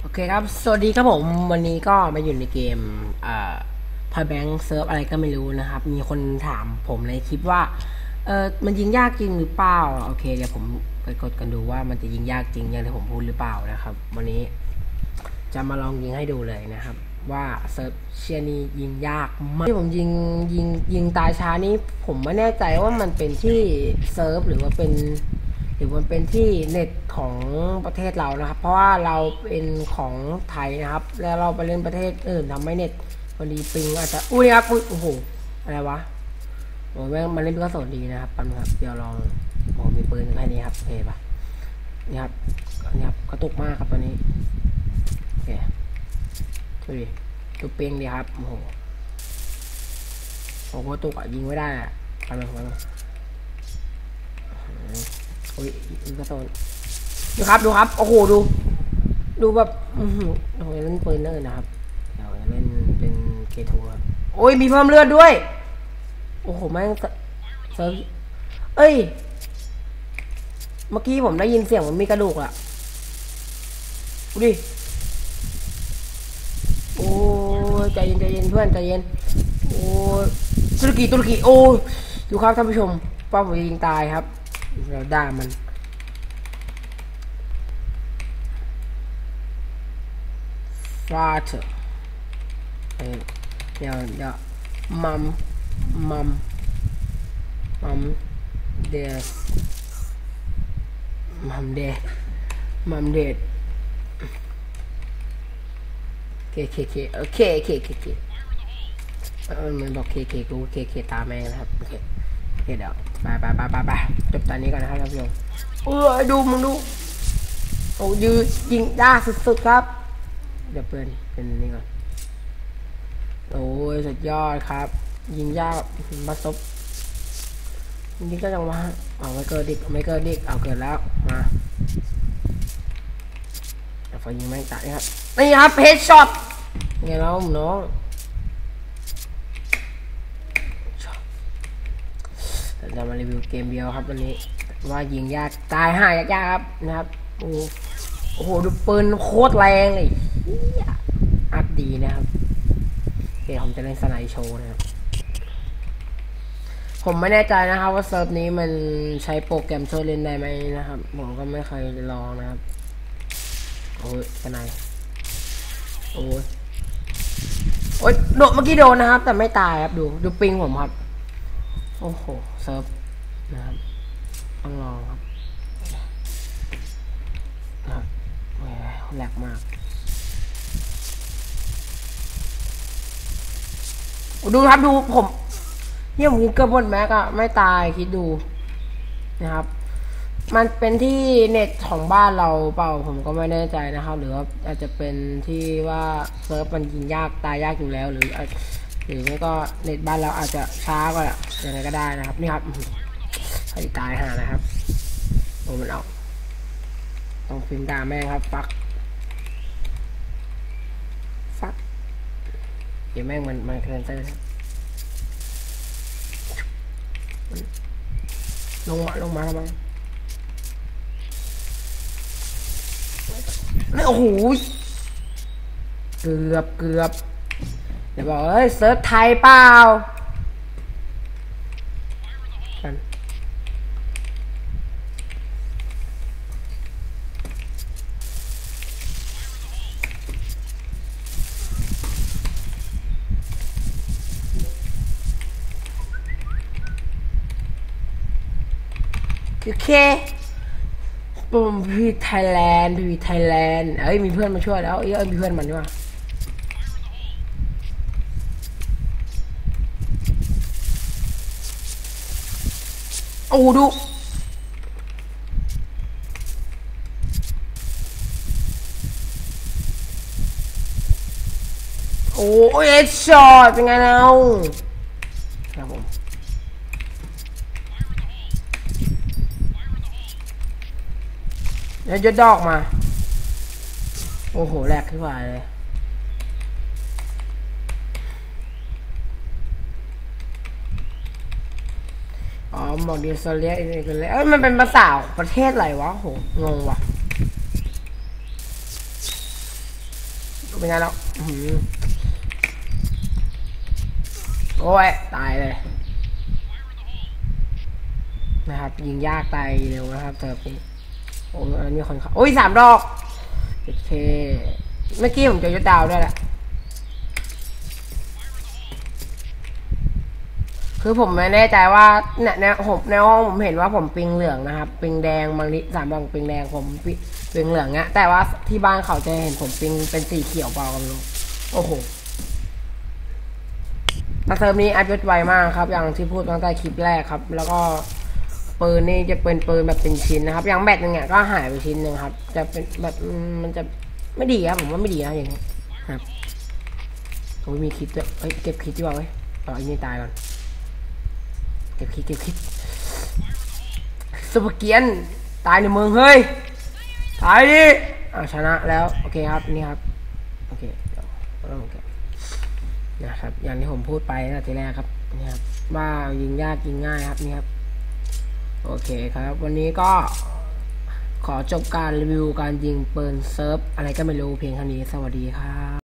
โอเคครับ สวัสดีครับผม วันนี้ก็มาอยู่ในเกมเอ่อพอยแบงค์เซิร์ฟอะไรก็ไม่รู้นะครับ มีคนถามผมในคลิปว่า เออมันยิงยากจริงหรือเปล่า โอเค เดี๋ยวผมไปกดกันดูว่ามันจะยิงยากจริงอย่างที่ผมพูดหรือเปล่านะครับ วันนี้จะมาลองยิงให้ดูเลยนะครับ ว่าเซิร์ฟเชียนี่ยิงยากมากที่ผมยิงยิงยิงตายช้านี้ ผมไม่แน่ใจว่ามันเป็นที่เซิร์ฟหรือว่าเป็น หรือมันเป็นที่เน็ตของประเทศเรานะครับ เพราะว่าเราเป็นของไทยนะครับ แล้วเราไปเล่นประเทศอื่นทำให้เน็ตพอดีปิงอาจจะอุ้ยครับอุ๊ยโอ้โหอะไรวะโอ้แม่งมันเล่นปืนกระสุนดีนะครับปันงครับเดี๋ยวลองโอ้มีปืนแค่นี้ครับโอเคปะนี่ครับนี่ครับกระตุกมากครับตอนนี้โอเคดูดิดูเปียงดีครับโอ้โหโอ้โหกระตุกอะยิงไม่ได้อะปันงปันงโอ้ยยิงกระสุนดูครับดูครับ โอ้โหดู ดูแบบอือหือเราจะเล่นปืนเนอร์นะครับเราจะเล่นเป็นเคทูครับโอ้ยมีเพิ่มเลือดด้วย โอ้โหแม่งเซิร์ฟเอ้ย เมื่อกี้ผมได้ยินเสียงมันมีกระดูกอะดูดิโอ้ยใจเย็นใจเย็นเพื่อนใจเย็นโอ้ยตุรกีตุรกีโอ้ยดูครับท่านผู้ชมป้อมผมยิงตายครับ เราด่ามันฟาเถอเดี๋ยวเดี๋ยวมัมมัมมัมเดสมัมเดมัมเดดเคเคเคโอเคเคเคเคเออมันบอกเคเคกูเคเคตามแม่งนะครับโอเค เคเดี๋ยวไปไปไปไปไปจบตอนนี้ก่อนนะครับท่านผู้ชมเออดูมึงดูโอ้ยืนยิงยากสุดๆครับ เดี๋ยวเปิดเป็นนี่ก่อนโอ้ยสุดยอดครับ ยิงยากมาซบยิงก็จังวะเอาไม่เกิดดิกไม่เกิดดิกเอาเกิดแล้วมาเดี๋ยวไฟยิงแม่งตายครับนี่ครับเฮดช็อตไงน้องน้อง เราจะมารีวิวเกมเดียวครับวันนี้ ว่ายิงยากตายห่ายากๆครับนะครับโอ้โหดูปืนโคตรแรงเลยอัดดีนะครับโอเคผมจะเล่นสไนโชว์นะครับผมไม่แน่ใจนะครับว่าเซิร์ฟนี้มันใช้โปรแกรมช่วยเล่นได้ไหมนะครับ ผมก็ไม่เคยลองนะครับโอ้ยสไนโอ้ยโอ้ยโดนเมื่อกี้โดนนะครับ แต่ไม่ตายครับดูดูปิงผมครับ โอ้โห เซิร์ฟนะครับต้องลองครับนะครับแหมแหลกมาก ดูครับดูผมเนี่ยผมเกอบหมดแม็กอะไม่ตายคิดดูนะครับ มันเป็นที่เน็ตของบ้านเราเปล่าผมก็ไม่แน่ใจนะครับ หรือว่าอาจจะเป็นที่ว่าเซิร์ฟมันยิงยากตายยากอยู่แล้วหรืออาจ หรือไม่ก็เน็ตบ้านเราอาจจะช้ากว่าอย่างไรก็ได้นะครับนี่ครับใครตายหานะครับโอ้มันเอาต้องพิมพ์ด่าแม่งครับฟักฟักเดี๋ยวแม่งมันมันแคนเซอร์ครับลงมาลงมาทำไมนี่โอ้โหเกือบเกือบ ดี๋ยวบอกเอ้ยเซิร์ชไทยเปล่าโอเคปุ่มพีไทยแลนด์พีไทยแลนด์เอ้ยมีเพื่อนมาช่วยแล้วเอ้ยมีเพื่อนมันด้วย โอ้ดู โอ้ยเอชช็อตเป็นไงเราครับผมแล้วจะดอกมา โอ้โหแหลกขึ้นมาเลย อ๋อบอกดีโซเลียอีกเลยเอ้ยมันเป็นภาษาประเทศอะไรวะโหงงว่ะเป็นไงแล้วโอ้ย ตายเลย นะครับ ยิงยากตายเร็วนะครับเติร์ฟนี้โอ้ยอันนี้คนเขาโอ้ยสามดอกโอเค เมื่อกี้ผมเจอยศดาวด้วยแหละ คือผมไม่แน่ใจว่าเนี่ยในผมในห้องผมเห็นว่าผมปิงเหลืองนะครับปิงแดงบางทีสามบางปิงแดงผมปิปิงเหลืองเงี้ยแต่ว่าที่บ้านเขาจะเห็นผมปิงเป็นสีเขียวเปล่ากันลูกโอ้โหแต่เทอมนี้อัพยศไวมากครับ อย่างที่พูดตั้งแต่คลิปแรกครับ แล้วก็ปืนนี่จะเป็นปืนแบบเป็นชิ้นนะครับ อย่างแบตหนึ่งเนี่ยก็หายไปชิ้นหนึ่งครับ จะเป็นแบบมันจะไม่ดีครับผมว่าไม่ดีนะอย่างนี้ครับโอ้ยมีคลิปด้วยเฮ้ยเก็บคลิปดีกว่าเว้ยเอาอันนี้ตายก่อน เก็บคิดเก็บคิดสุภเกียนตายในเมืองเฮ้ยตายดิอาชนะแล้ว โอเคครับ นี่ครับ โอเคเดี๋ยวเราโอเคนะครับ อย่างที่ผมพูดไปนะทีแรกครับ นี่ครับ ว่ายิงยากยิงง่ายครับ นี่ครับ โอเคครับ วันนี้ก็ขอจบการรีวิวการยิงปืนเซิร์ฟ อะไรก็ไม่รู้เพียงเท่านี้ สวัสดีครับ